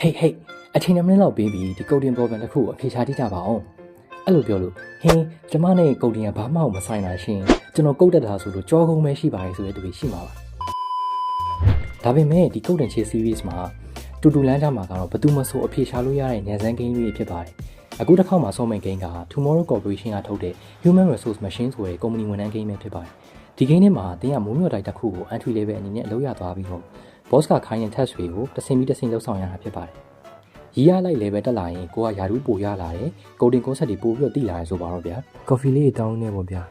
ဟေးဟေးအချိန်2မိနစ်လောက်ပေးပြီးဒီ coding problem တစ်ခုကိုအဖြေရှာကြည့်ကြပါအောင်အဲ့လိုပြောလို့ဟင်းကျမနဲ့ coding ကဘာမှမဆိုင်တာရှင်ကျွန်တော်ကုတ်တက်တာဆိုလို့ကြောကုန်းပဲရှိပါတယ်ဆိုတဲ့သူတွေရှိမှာပါဒါပေမဲ့ဒီ coding ချေ series မှာတူတူလမ်းကြမှာကတော့ဘယ်သူမှဆိုအဖြေရှာလို့ရတဲ့ဉာဏ်စမ်းကိန်းတွေဖြစ်ပါတယ်အခုတစ်ခေါက်မှာဆော့မဲ့ဂိမ်းက Tomorrow Corporation ကထုတ်တဲ့ Human Resource Machine ဆိုတဲ့ company ဝန်ထမ်းဂိမ်းပဲဖြစ်ပါတယ်ဒီဂိမ်းထဲမှာတင်းကမိုးမြော်တိုက်တစ်ခုကို entry level အနေနဲ့အလုပ်ရသွားပြီးတော့ boss ကခိုင်းရင် test တွေကိုတစ်ဆင့်ပြီးတစ်ဆင့်လှုပ်ဆောင်ရတာဖြစ်ပါတယ်ရီးရလိုက် level တက်လာရင်ကိုကယာရူးပိုရလာတယ် coding concept တွေပို့ပြီးတော့သိလာတယ်ဆိုပါတော့ဗျာ coffee လေးတောင်းနေပေါ့ဗျာ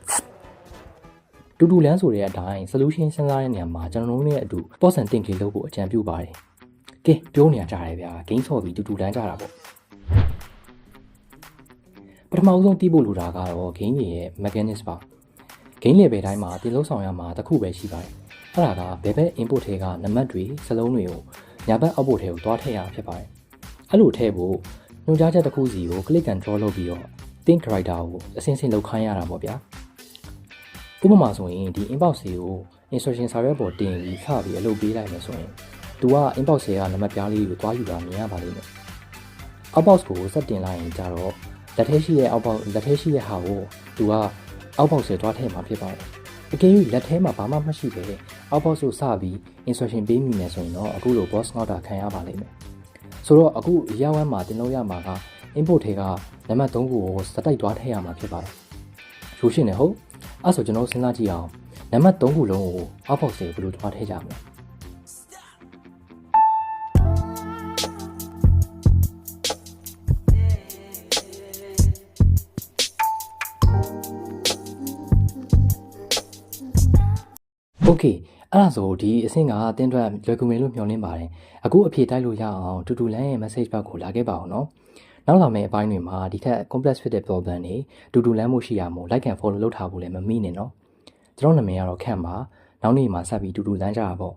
တူတူလန်းဆိုတဲ့အတိုင်း solution စဉ်းစားတဲ့နေရာမှာကျွန်တော်တို့နဲ့အတူ pause and think လေးလုပ်ဖို့အကြံပြုပါတယ်ကဲပြောနေရကြတယ်ဗျာ game ဆော့ပြီးတူတူလန်းကြတာပေါ့ပထမအဆုံးသိဖို့လိုတာကတော့ game ရဲ့ mechanism ပါ game level တိုင်းမှာတင်လို့ဆောင်ရမှာတစ်ခုပဲရှိပါတယ် အဲ့ဒါကဘယ်ဘက် input ထဲကနံပါတ်တွေစလုံးတွေကိုညာဘက် output ထဲကိုတွားထည့်ရတာဖြစ်ပါတယ်အဲ့လိုထည့်ဖို့ညွှန်ကြားချက်တစ်ခုစီကို click and draw လုပ်ပြီးတော့ think character ကိုအစင်းစင်းလုပ်ခိုင်းရတာပေါ့ဗျာဥပမာဆိုရင်ဒီ inbox စီကို instruction စာရွက်ပေါ်တင်ပြီးခပြီးအလုပ်ပေးလိုက်မယ်ဆိုရင် तू က inbox ထဲကနံပါတ်ပြားလေးကိုတွားယူတာမြင်ရပါလိမ့်မယ် outbox ကိုစက်တင်လိုက်ရင်ကြတော့လက်ထဲရှိတဲ့ outbox လက်ထဲရှိတဲ့ဟာကို तू က outbox ထဲတွားထည့်မှာဖြစ်ပါတယ်အကယ်၍လက်ထဲမှာဘာမှမရှိပဲ outbox ကိုစပြီး instruction ပေးမိမယ်ဆိုရင်တော့အခုလို boss ငေါ့တာခံရပါလိမ့်မယ်ဆိုတော့အခုရဝမ်းမှာတင်လို့ရမှာက input ထဲကနံပါတ်3ခုကိုစတိုက်တွားထည့်ရမှာဖြစ်ပါတယ်ရိုးရှင်းတယ်ဟုတ်အဲ့ဆိုကျွန်တော်စဉ်းစားကြည့်အောင်နံပါတ်3ခုလုံးကို outbox ထဲဘယ်လိုတွားထည့်ကြမလဲ โอเคအဲ့ဒါဆိုဒီအဆင့်ကတင်းအတွက်လွယ်ကူမယ်လို့မျှော်လင့်ပါတယ်အခုအဖြေတိုက်လို့ရအောင်တူတူလမ်းရဲ့ message ဘက်ကိုလာခဲ့ပါအောင်နော်နောက်လာမယ့်အပိုင်းတွေမှာဒီထက် complex ဖြစ်တဲ့ problem တွေတူတူလမ်းမှုရှိရမို့ like and follow လုပ်ထားဖို့လည်းမမိနဲ့နော်ကျွန်တော်နာမည်ကတော့ခန့်ပါနောက်နေ့မှာဆက်ပြီးတူတူလမ်းကြတာပေါ့